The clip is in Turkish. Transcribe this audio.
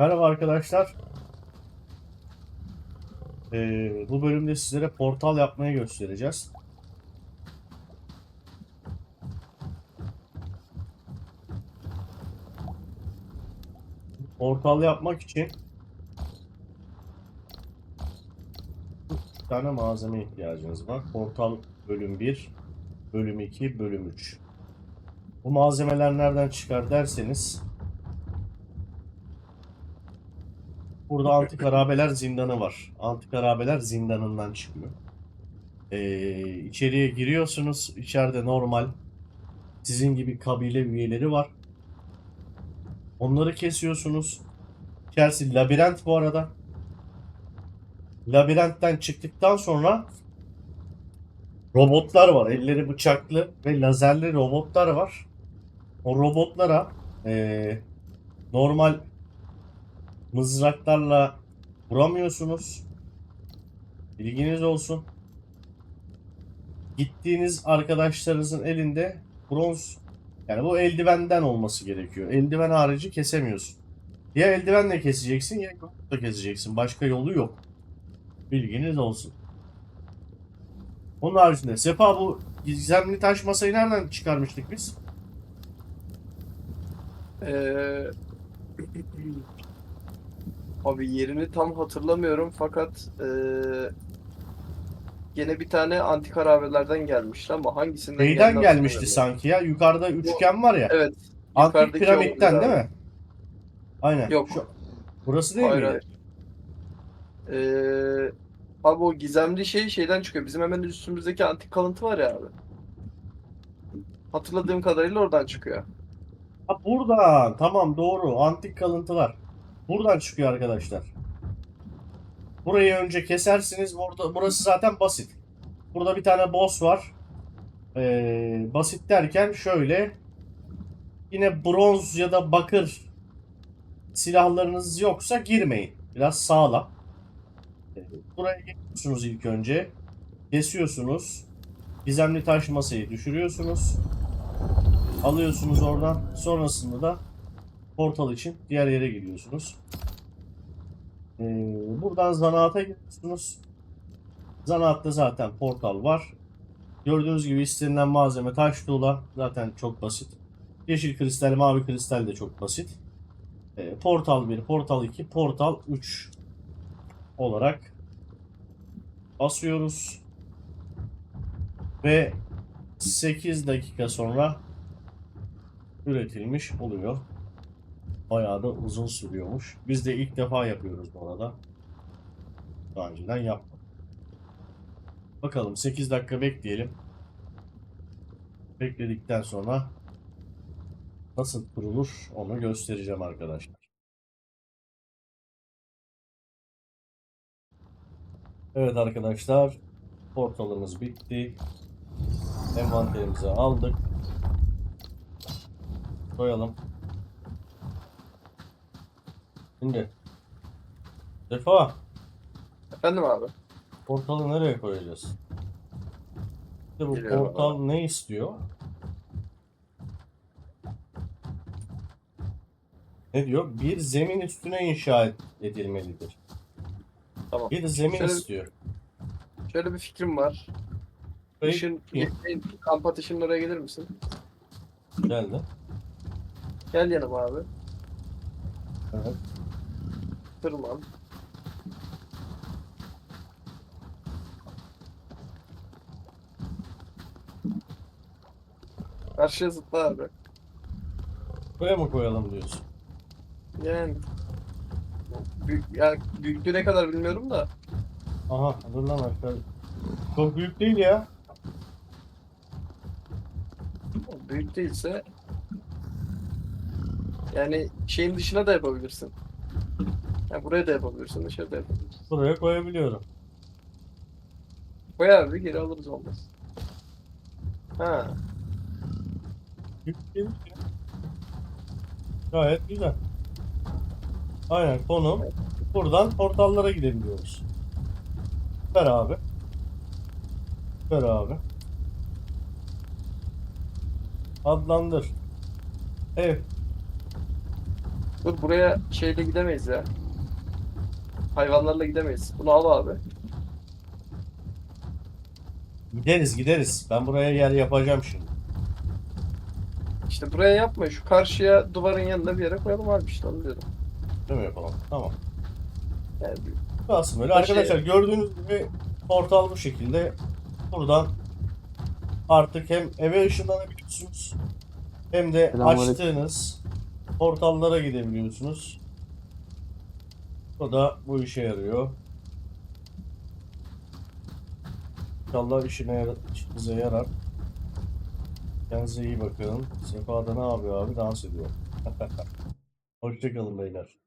Merhaba arkadaşlar. Ee, bu bölümde sizlere portal yapmayı göstereceğiz. Portal yapmak için bir tane malzeme ihtiyacınız var. Portal bölüm 1, bölüm 2, bölüm 3. Bu malzemeler nereden çıkar derseniz Burada antik harabeler zindanı var. Antik harabeler zindanından çıkıyor. Ee, içeriye giriyorsunuz. İçeride normal sizin gibi kabile üyeleri var. Onları kesiyorsunuz. İçerisi labirent bu arada. Labirentten çıktıktan sonra robotlar var. Elleri bıçaklı ve lazerli robotlar var. O robotlara ee, normal mızraklarla vuramıyorsunuz. Bilginiz olsun. Gittiğiniz arkadaşlarınızın elinde bronz yani bu eldivenden olması gerekiyor. Eldiven harici kesemiyorsun. Ya eldivenle keseceksin ya yumrukla keseceksin. Başka yolu yok. Bilginiz olsun. Onun haricinde Sefa bu gizemli taş masayı nereden çıkarmıştık biz? Ee, abi yerini tam hatırlamıyorum fakat ee, gene bir tane antik harabelerden gelmişti ama hangisinden Neyden geldi gelmişti hatırlamıyorum. sanki ya? Yukarıda üçgen var ya. Evet. Antik yukarıdaki piramitten değil abi. mi? Aynen. Yok. Şu- burası değil Hayır, hayır. Ee, abi o gizemli şey şeyden çıkıyor. Bizim hemen üstümüzdeki antik kalıntı var ya abi. Hatırladığım kadarıyla oradan çıkıyor. Ha buradan. Tamam doğru. Antik kalıntılar. Buradan çıkıyor arkadaşlar. Burayı önce kesersiniz. Burada, burası zaten basit. Burada bir tane boss var. Ee, basit derken şöyle. Yine bronz ya da bakır silahlarınız yoksa girmeyin. Biraz sağlam. Buraya geliyorsunuz ilk önce. Kesiyorsunuz. Gizemli taş masayı düşürüyorsunuz. Alıyorsunuz oradan. Sonrasında da portal için diğer yere gidiyorsunuz. Ee, buradan zanaata gidiyorsunuz. Zanaatta zaten portal var. Gördüğünüz gibi istenilen malzeme taş tuğla. Zaten çok basit. Yeşil kristal, mavi kristal de çok basit. Ee, portal 1, portal 2, portal 3 olarak basıyoruz. Ve 8 dakika sonra üretilmiş oluyor. Bayağı da uzun sürüyormuş. Biz de ilk defa yapıyoruz bu arada. Daha önceden yapmadık. Bakalım 8 dakika bekleyelim. Bekledikten sonra nasıl kurulur onu göstereceğim arkadaşlar. Evet arkadaşlar portalımız bitti. Envanterimizi aldık. Koyalım. Şimdi Defa Efendim abi. portalı nereye koyacağız? İşte bu Geliyorum portal ne istiyor? Ne diyor? Bir zemin üstüne inşa edilmelidir. Tamam. Bir zemin Şöyle- istiyor. Şöyle bir fikrim var. Burayı Işın, yapayım. kamp ateşinin oraya gelir misin? Geldi. Gel yanıma abi. Evet. Tırman. Karşıya zıpla abi. Buraya mı koyalım diyorsun? Yani büyük, yani büyüklüğü ne kadar bilmiyorum da Aha dur lan aşağı. Çok büyük değil ya. büyük değilse yani şeyin dışına da yapabilirsin. Yani buraya da yapabilirsin, dışarıda yapabilirsin. Buraya koyabiliyorum. Koy abi geri alırız olmaz. Ha, ki. Gayet güzel. Aynen konum. Buradan portallara gidebiliyoruz. Ver abi. Ver abi. Adlandır. Ev. Dur buraya şeyle gidemeyiz ya. Hayvanlarla gidemeyiz. Bunu al abi. Gideriz gideriz. Ben buraya yer yapacağım şimdi. İşte buraya yapma. Şu karşıya duvarın yanına bir yere koyalım abi işte onu diyorum. Değil mi yapalım? Tamam. Yani Aslında böyle arkadaşlar gördüğünüz gibi portal bu şekilde. Buradan artık hem eve ışınlanabiliyorsunuz hem de Selamünaleyküm. açtığınız portallara gidebiliyorsunuz. O da bu işe yarıyor. İnşallah işine yar işinize yarar. Kendinize iyi bakın. Sefa da ne yapıyor abi? Dans ediyor. Hoşçakalın beyler.